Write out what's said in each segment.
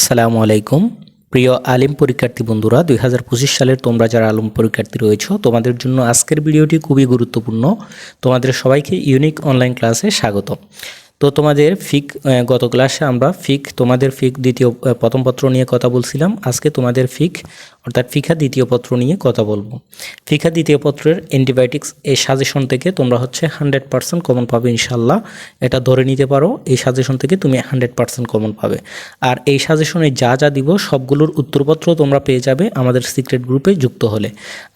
আসসালামু আলাইকুম। প্রিয় আলিম পরীক্ষার্থী বন্ধুরা, দুই হাজার পঁচিশ সালের তোমরা যারা আলম পরীক্ষার্থী রয়েছো, তোমাদের জন্য আজকের ভিডিওটি খুবই গুরুত্বপূর্ণ। তোমাদের সবাইকে ইউনিক অনলাইন ক্লাসে স্বাগত তো তোমাদের ফিক গত ক্লাসে আমরা ফিক, তোমাদের ফিক দ্বিতীয় প্রথম পত্র নিয়ে কথা বলছিলাম। আজকে তোমাদের ফিক, অর্থাৎ ফিখা দ্বিতীয় পত্র নিয়ে কথা বলব। ফিখা দ্বিতীয় পত্রের অ্যান্টিবায়োটিক্স এই সাজেশন থেকে তোমরা হচ্ছে হান্ড্রেড পার্সেন্ট কমন পাবে ইনশাল্লাহ এটা ধরে নিতে পারো, এই সাজেশন থেকে তুমি হান্ড্রেড পার্সেন্ট কমন পাবে। আর এই সাজেশনে যা যা দিব, সবগুলোর উত্তরপত্র তোমরা পেয়ে যাবে আমাদের সিক্রেট গ্রুপে যুক্ত হলে।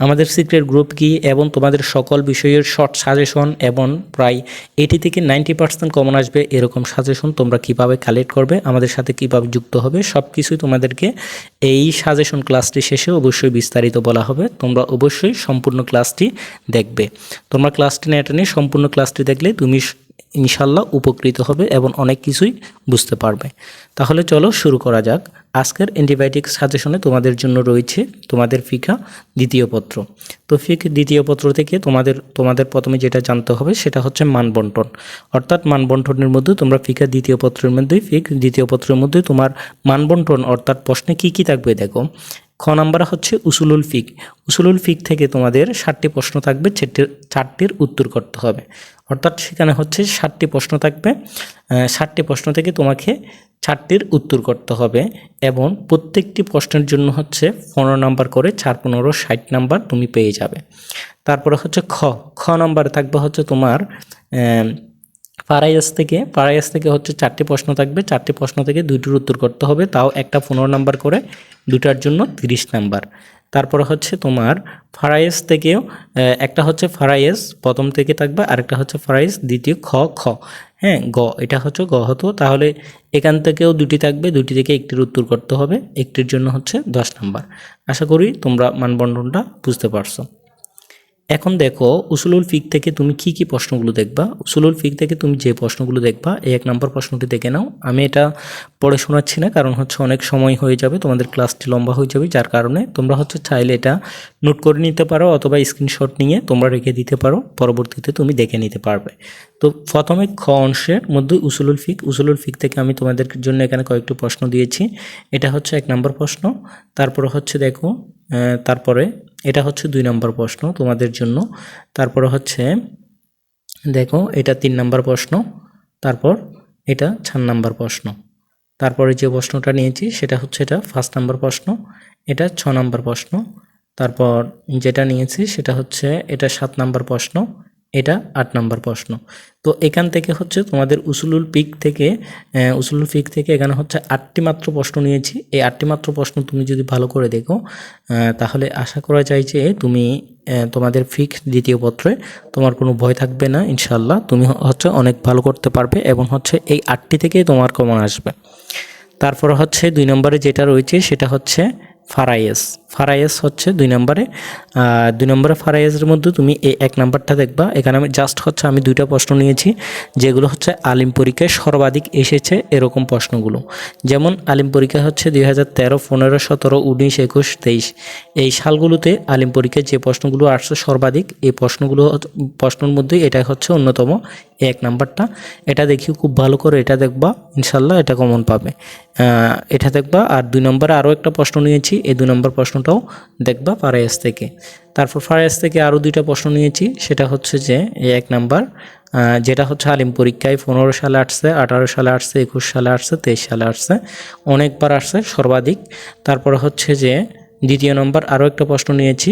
আমাদের সিক্রেট গ্রুপ কি এবং তোমাদের সকল বিষয়ের শর্ট সাজেশন এবং প্রায় এইটি থেকে নাইনটি পার্সেন্ট কমন আসবে এরকম সাজেশন তোমরা কীভাবে কালেক্ট করবে, আমাদের সাথে কীভাবে যুক্ত হবে সব কিছুই তোমাদেরকে এই সাজেশন ক্লাসটি শেষে অবশ্যই বিস্তারিত বলা হবে। তোমরা অবশ্যই সম্পূর্ণ ক্লাসটি দেখবে। তোমরা ক্লাসটি না টেনে সম্পূর্ণ ক্লাসটি দেখলে তুমি ইনশাল্লাহ উপকৃত হবে এবং অনেক কিছুই বুঝতে পারবে। তাহলে চলো শুরু করা যাক। আজকের অ্যান্টিবায়োটিক সাজেশনে তোমাদের জন্য রয়েছে তোমাদের ফিকা দ্বিতীয় পত্র। তো ফিক দ্বিতীয় পত্র থেকে তোমাদের তোমাদের প্রথমে যেটা জানতে হবে সেটা হচ্ছে মানবন্টন। অর্থাৎ মানবন্টনের মধ্যে তোমরা ফিকা দ্বিতীয় পত্রের মধ্যেই, ফিক দ্বিতীয় পত্রের মধ্যে তোমার মানবন্টন অর্থাৎ প্রশ্নে কি কি থাকবে দেখো। খ নাম্বার হচ্ছে উসুলুল ফিক। উসুলুল ফিক থেকে তোমাদের ষাটটি প্রশ্ন থাকবে চারটির উত্তর করতে হবে। অর্থাৎ সেখানে হচ্ছে ষাটটি প্রশ্ন থাকবে। ষাটটি প্রশ্ন থেকে তোমাকে চারটির উত্তর করতে হবে এবং প্রত্যেকটি প্রশ্নের জন্য হচ্ছে পনেরো নাম্বার করে চার পনেরো ষাট নাম্বার তুমি পেয়ে যাবে। তারপরে হচ্ছে খ। খ নাম্বার থাকবে হচ্ছে তোমার আহ, পারাইয়াস থেকে পারাইয়াস থেকে হচ্ছে চারটি প্রশ্ন থাকবে। চারটি প্রশ্ন থেকে দুইটির উত্তর করতে হবে। তাও একটা পনেরো নাম্বার করে দুটার জন্য তিরিশ নাম্বার। তারপরে হচ্ছে তোমার ফারাইস থেকেও একটা হচ্ছে ফারাইস প্রথম থেকে থাকবে আরেকটা হচ্ছে ফারাইস দ্বিতীয় খ খ। হ্যাঁ গ এটা হচ্ছে গ হতো। তাহলে এখান থেকেও দুটি থাকবে দুটি থেকে একটির উত্তর করতে হবে। একটির জন্য হচ্ছে দশ নাম্বার। আশা করি তোমরা মানবন্ধনটা বুঝতে পারছ। এখন দেখো, উসুলুল ফিক থেকে তুমি কি কি প্রশ্নগুলো দেখবা? উসুলুল ফিক থেকে তুমি যে প্রশ্নগুলো দেখবা, এই এক নম্বর প্রশ্নটি দেখে নাও। আমি এটা পড়ে শোনাচ্ছি না, কারণ হচ্ছে অনেক সময় হয়ে যাবে, তোমাদের ক্লাসটি লম্বা হয়ে যাবে, যার কারণে তোমরা হচ্ছে চাইলে এটা নোট করে নিতে পারো অথবা স্ক্রিনশট নিয়ে তোমরা রেখে দিতে পারো, পরবর্তীতে তুমি দেখে নিতে পারবে। তো প্রথমে খ অংশের মধ্যে উসুলুল ফিক। উসুলুল ফিক থেকে আমি তোমাদের জন্য এখানে কয়েকটি প্রশ্ন দিয়েছি। এটা হচ্ছে এক নম্বর প্রশ্ন। তারপরে হচ্ছে দেখো তারপরে এটা হচ্ছে দুই নম্বর প্রশ্ন তোমাদের জন্য। তারপর হচ্ছে, দেখো, এটা তিন নম্বর প্রশ্ন, তারপর এটা চার নম্বর প্রশ্ন। তারপরে যে প্রশ্নটা নিয়েছি, সেটা হচ্ছে এটা ফার্স্ট নাম্বার প্রশ্ন, এটা ছ নম্বর প্রশ্ন, তারপর যেটা নিয়েছি, সেটা হচ্ছে এটা সাত নম্বর প্রশ্ন এটা আট নম্বর প্রশ্ন। তো এখান থেকে হচ্ছে তোমাদের উসুলুল পিক থেকে উসুলুল পিক থেকে এখানে হচ্ছে আটটি মাত্র প্রশ্ন নিয়েছি। এই আটটি মাত্র প্রশ্ন তুমি যদি ভালো করে দেখো তাহলে আশা করা যায় যে তুমি তোমাদের ফিক দ্বিতীয় পত্রে তোমার কোনো ভয় থাকবে না ইনশাল্লাহ তুমি হচ্ছে অনেক ভালো করতে পারবে এবং হচ্ছে এই আটটি থেকেই তোমার কমন আসবে। তারপর হচ্ছে দুই নম্বরে যেটা রয়েছে সেটা হচ্ছে ফারাইয়েস ফারাইয়েস হচ্ছে দুই নম্বরে। দুই নম্বরে ফারাইয়েসের মধ্যে তুমি এই এক নাম্বারটা দেখবা। এখানে আমি জাস্ট হচ্ছে আমি দুইটা প্রশ্ন নিয়েছি, যেগুলো হচ্ছে আলিম পরীক্ষায় সর্বাধিক এসেছে এরকম প্রশ্নগুলো। যেমন আলিম পরীক্ষা হচ্ছে দুই হাজার তেরো, পনেরো, সতেরো, উনিশ, একুশ, তেইশ। এই সালগুলোতে আলিম পরীক্ষায় যে প্রশ্নগুলো আসছে সর্বাধিক, এই প্রশ্নগুলো প্রশ্নের মধ্যে এটা হচ্ছে অন্যতম এক নাম্বারটা। এটা দেখি খুব ভালো করে এটা দেখবা, ইনশাল্লাহ এটা কমন পাবে। এটা দেখবা। আর দুই নম্বরে আরও একটা প্রশ্ন নিয়েছি এই দুই নম্বর প্রশ্নটাও দেখবা ফারাইস থেকে। তারপর ফারাইস থেকে আরও দুইটা প্রশ্ন নিয়েছি, সেটা হচ্ছে যে এক নাম্বার যেটা হচ্ছে আলিম পরীক্ষায় পনেরো সালে আসছে, আঠারো সালে আসছে, একুশ সালে আসছে, তেইশ সালে আসছে, অনেকবার আসছে, সর্বাধিক। তারপরে হচ্ছে যে, দ্বিতীয় নম্বর আরও একটা প্রশ্ন নিয়েছি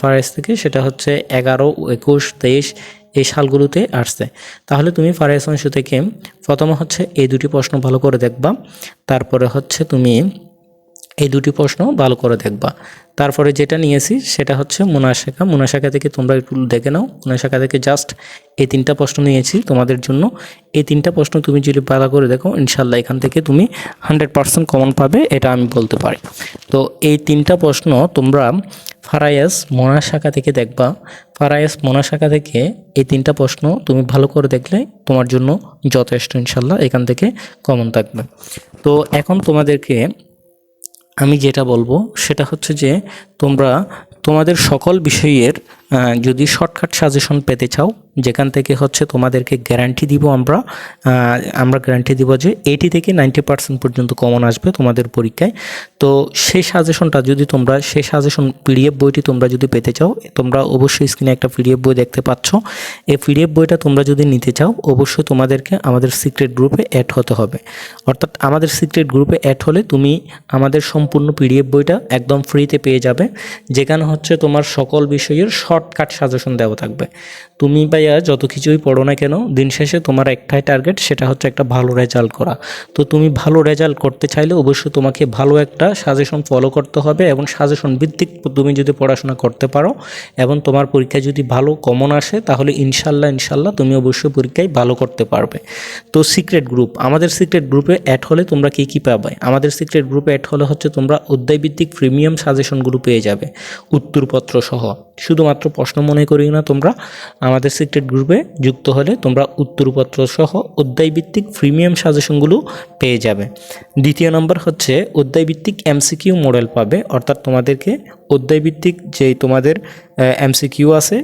ফারাইস থেকে, সেটা হচ্ছে এগারো, একুশ, তেইশ, এই সালগুলোতে আসছে। তাহলে তুমি ফারাইস অংশ থেকে প্রথমে হচ্ছে এই দুটি প্রশ্ন ভালো করে দেখবা। তারপরে হচ্ছে তুমি এই দুটি প্রশ্ন ভালো করে দেখবা। তারপরে যেটা নিয়েছি সেটা হচ্ছে মুনাশাখা মুনাশাখা থেকে তোমরা একটু দেখে নাও। মুনাশাখা থেকে জাস্ট এই তিনটা প্রশ্ন নিয়েছি তোমাদের জন্য। এই তিনটা প্রশ্ন তুমি যদি ভালো করে দেখো ইনশাল্লাহ এখান থেকে তুমি হান্ড্রেড পার্সেন্ট কমন পাবে, এটা আমি বলতে পারি। তো এই তিনটা প্রশ্ন তোমরা ফারায়াস মোনা শাখা থেকে দেখবা। ফারায়াস মোনা শাখা থেকে এই তিনটা প্রশ্ন তুমি ভালো করে দেখলে তোমার জন্য যথেষ্ট ইনশাল্লাহ এখান থেকে কমন থাকবে। তো এখন তোমাদেরকে আমি যেটা বলব সেটা হচ্ছে যে তোমরা তোমাদের সকল বিষয়ের যদি শর্টকাট সাজেশন পেতে চাও, যেখান থেকে হচ্ছে তোমাদেরকে গ্যারান্টি দিব আমরা আমরা গ্যারান্টি দিব যে এইটি থেকে নাইনটি পার্সেন্ট পর্যন্ত কমন আসবে তোমাদের পরীক্ষায়। তো সেই সাজেশনটা যদি তোমরা, সেই সাজেশন পিডিএফ বইটি তোমরা যদি পেতে চাও, তোমরা অবশ্যই স্ক্রিনে একটা পিডিএফ বই দেখতে পাচ্ছ। এই পিডিএফ বইটা তোমরা যদি নিতে চাও, অবশ্যই তোমাদেরকে আমাদের সিক্রেট গ্রুপে অ্যাড হতে হবে। অর্থাৎ আমাদের সিক্রেট গ্রুপে অ্যাড হলে তুমি আমাদের সম্পূর্ণ পিডিএফ বইটা একদম ফ্রিতে পেয়ে যাবে। যেখানে হচ্ছে তোমার সকল বিষয়ের শর্টকাট সাজেশন দেওয়া থাকবে। তুমি ভাইয়া যত কিছুই পড়ো না কেন, দিন শেষে তোমার একটাই টার্গেট সেটা হচ্ছে একটা ভালো রেজাল্ট করা। তো তুমি ভালো রেজাল্ট করতে চাইলে অবশ্যই তোমাকে ভালো একটা সাজেশন ফলো করতে হবে এবং সাজেশন ভিত্তিক তুমি যদি পড়াশোনা করতে পারো এবং তোমার পরীক্ষায় যদি ভালো কমন আসে, তাহলে ইনশাল্লাহ ইনশাল্লাহ তুমি অবশ্যই পরীক্ষায় ভালো করতে পারবে। তো সিক্রেট গ্রুপ আমাদের সিক্রেট গ্রুপে অ্যাড হলে তোমরা কী কী পাবে? আমাদের সিক্রেট গ্রুপে অ্যাড হলে হচ্ছে তোমরা অধ্যায়ভিত্তিক প্রিমিয়াম সাজেশনগুলো পেয়ে যাবে, উত্তরপত্র সহ। শুধুমাত্র প্রশ্ন মনে করিও না তোমরা। আমাদের সিক্রেট গ্রুপে যুক্ত হলে তোমরা উত্তরপত্র সহ অধ্যায়ভিত্তিক প্রিমিয়াম সাজেশনগুলো পেয়ে যাবে। দ্বিতীয় নম্বর হচ্ছে, অধ্যায়ভিত্তিক এমসিকিউ মডেল পাবে। অর্থাৎ তোমাদেরকে অধ্যায়ভিত্তিক যেই তোমাদের এমসিকিউ আছে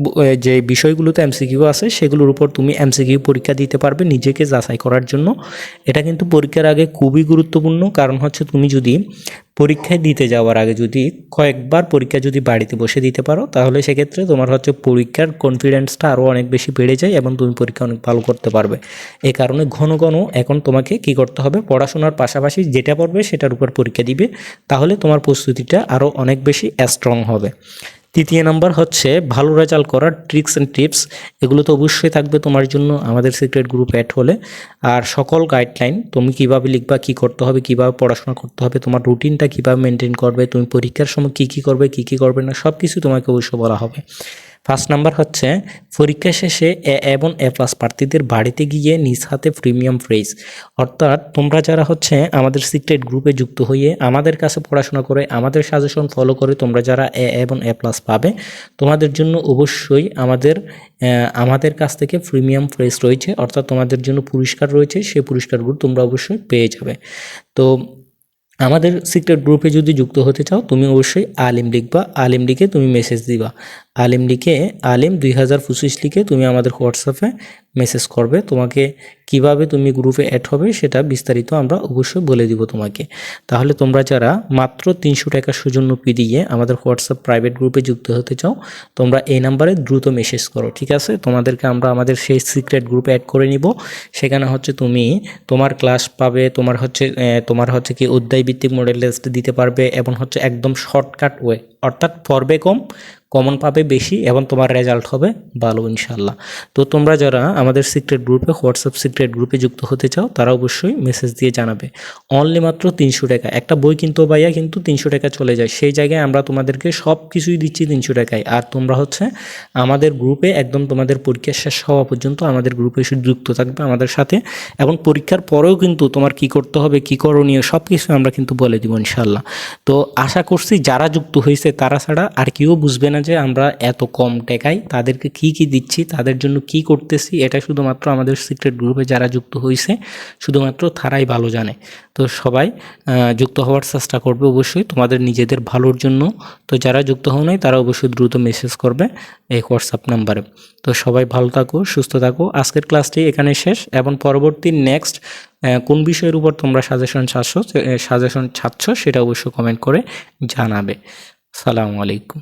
ব- যে বিষয়গুলোতে এমসিকিউ আছে, সেগুলোর উপর তুমি এমসিকিউ পরীক্ষা দিতে পারবে নিজেকে যাচাই করার জন্য। এটা কিন্তু পরীক্ষার আগে খুবই গুরুত্বপূর্ণ, কারণ হচ্ছে তুমি যদি পরীক্ষায় দিতে যাওয়ার আগে যদি কয়েকবার পরীক্ষা যদি বাড়িতে বসে দিতে পারো, তাহলে সেক্ষেত্রে তোমার হচ্ছে পরীক্ষার কনফিডেন্সটা আরও অনেক বেশি বেড়ে যায় এবং তুমি পরীক্ষা অনেক ভালো করতে পারবে। এই কারণে ঘন ঘন এখন তোমাকে কি করতে হবে, পড়াশোনার পাশাপাশি যেটা পড়বে সেটার উপর পরীক্ষা দিবে, তাহলে তোমার প্রস্তুতিটা আরও অনেক বেশি স্ট্রং হবে। তৃতীয় নাম্বার হচ্ছে ভালো রেজাল্ট করার ট্রিক্স অ্যান্ড টিপস এগুলো তো অবশ্যই থাকবে তোমার জন্য আমাদের সিক্রেট গ্রুপ অ্যাড হলে আর সকল গাইডলাইন তুমি কীভাবে লিখবা, কি করতে হবে, কীভাবে পড়াশোনা করতে হবে, তোমার রুটিনটা কীভাবে মেনটেন করবে, তুমি পরীক্ষার সময় কি কি করবে, কি কি করবে না সব কিছু তোমাকে অবশ্যই বলা হবে। ফার্স্ট নাম্বার হচ্ছে, পরীক্ষা শেষে এ এবং এ প্লাস প্রার্থীদের বাড়িতে গিয়ে নিজ হাতে প্রিমিয়াম প্রাইজ অর্থাৎ তোমরা যারা হচ্ছে আমাদের সিক্রেট গ্রুপে যুক্ত হয়ে আমাদের কাছে পড়াশোনা করে, আমাদের সাজেশন ফলো করে তোমরা যারা এ এবং এ প্লাস পাবে, তোমাদের জন্য অবশ্যই আমাদের আমাদের কাছ থেকে প্রিমিয়াম প্রাইজ রয়েছে। অর্থাৎ তোমাদের জন্য পুরস্কার রয়েছে, সেই পুরস্কারগুলো তোমরা অবশ্যই পেয়ে যাবে। তো আমাদের সিক্রেট গ্রুপে যদি যুক্ত হতে চাও, তুমি অবশ্যই আলিম লিখবা, আলিম লিখে তুমি মেসেজ দিবা। আলিম লিখে, আলিম দুই হাজার পঁচিশ লিখে তুমি আমাদের হোয়াটসঅ্যাপে মেসেজ করবে। তোমাকে কীভাবে তুমি গ্রুপে অ্যাড হবে সেটা বিস্তারিত আমরা অবশ্যই বলে দিব তোমাকে। তাহলে তোমরা যারা মাত্র তিনশো টাকা সৌজন্য পি দিয়ে আমাদের হোয়াটসঅ্যাপ প্রাইভেট গ্রুপে যুক্ত হতে চাও, তোমরা এই নাম্বারে দ্রুত মেসেজ করো, ঠিক আছে? তোমাদেরকে আমরা আমাদের সেই সিক্রেট গ্রুপে অ্যাড করে নিব। সেখানে হচ্ছে তুমি তোমার ক্লাস পাবে, তোমার হচ্ছে তোমার হচ্ছে কি অধ্যায় ভিত্তিক মডেল টেস্ট দিতে পারবে এবং হচ্ছে একদম শর্টকাট ওয়ে অর্থাৎ পর্বে কম কমন পাবে বেশি এবং তোমার রেজাল্ট হবে ভালো ইনশাল্লাহ তো তোমরা যারা আমাদের সিক্রেট গ্রুপে হোয়াটসঅ্যাপ সিক্রেট গ্রুপে যুক্ত হতে চাও, তারা অবশ্যই মেসেজ দিয়ে জানাবে। অনলি মাত্র তিনশো টাকা। একটা বই কিনতে ভাইয়া, কিন্তু তিনশো টাকা চলে যায়। সেই জায়গায় আমরা তোমাদেরকে সব কিছুই দিচ্ছি তিনশো টাকায়। আর তোমরা হচ্ছে আমাদের গ্রুপে একদম তোমাদের পরীক্ষা শেষ হওয়া পর্যন্ত আমাদের গ্রুপে যুক্ত থাকবে আমাদের সাথে। এবং পরীক্ষার পরেও কিন্তু তোমার কি করতে হবে, কি করণীয় সব কিছু আমরা কিন্তু বলে দিব ইনশাল্লাহ তো আশা করছি যারা যুক্ত হয়েছে, তারা ছাড়া আর কেউ বুঝবে না যে আমরা এত কম টাকায় তাদেরকে কি কি দিচ্ছি, তাদের জন্য কি করতেছি, এটা শুধুমাত্র আমাদের সিক্রেট গ্রুপে যারা যুক্ত হয়েছে শুধুমাত্র তারাই ভালো জানে। তো সবাই যুক্ত হওয়ার চেষ্টা করবে অবশ্যই, তোমাদের নিজেদের ভালোর জন্য। তো যারা যুক্ত হও নাই, তারা অবশ্যই দ্রুত মেসেজ করবে এই হোয়াটসঅ্যাপ নাম্বারে তো সবাই ভালো থাকো, সুস্থ থাকো। আজকের ক্লাসটি এখানে শেষ। এবং পরবর্তী নেক্সট কোন বিষয়ের উপর তোমরা সাজেশন চাচ্ছ সাজেশন চাচ্ছ, সেটা অবশ্যই কমেন্ট করে জানাবে। সালামু আলাইকুম।